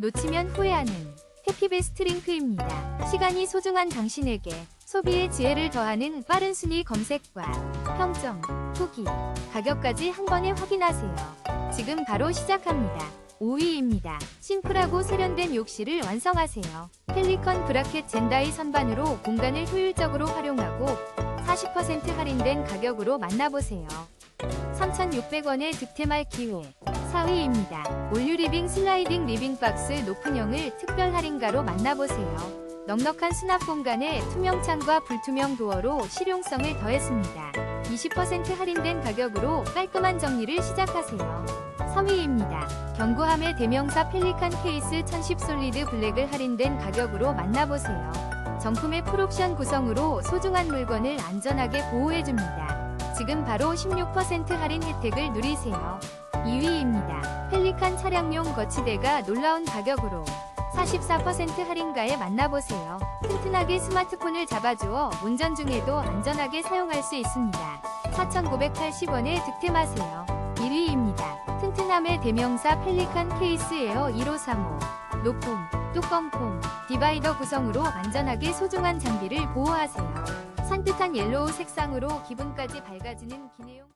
놓치면 후회하는 해피베스트 링크입니다. 시간이 소중한 당신에게 소비의 지혜를 더하는 빠른 순위 검색과 평점, 후기, 가격까지 한 번에 확인하세요. 지금 바로 시작합니다. 5위입니다. 심플하고 세련된 욕실을 완성하세요. 펠리컨 브라켓 젠다이 선반으로 공간을 효율적으로 활용하고 40% 할인된 가격으로 만나보세요. 3,600원의 득템할 기회. 4위입니다. 올류 리빙 슬라이딩 리빙 박스 높은 형을 특별 할인가로 만나보세요. 넉넉한 수납 공간에 투명 창과 불투명 도어로 실용성을 더했습니다. 20% 할인된 가격으로 깔끔한 정리를 시작하세요. 3위입니다. 견고함의 대명사 펠리칸 케이스 1010 솔리드 블랙을 할인된 가격으로 만나보세요. 정품의 풀옵션 구성으로 소중한 물건을 안전하게 보호해줍니다. 지금 바로 16% 할인 혜택을 누리세요. 2위입니다. 펠리칸 차량용 거치대가 놀라운 가격으로 44% 할인가에 만나보세요. 튼튼하게 스마트폰을 잡아주어 운전 중에도 안전하게 사용할 수 있습니다. 4,980원에 득템하세요. 1위입니다. 튼튼함의 대명사 펠리칸 케이스 에어 1535. 높음, 뚜껑폼, 디바이더 구성으로 안전하게 소중한 장비를 보호하세요. 산뜻한 옐로우 색상으로 기분까지 밝아지는 기내용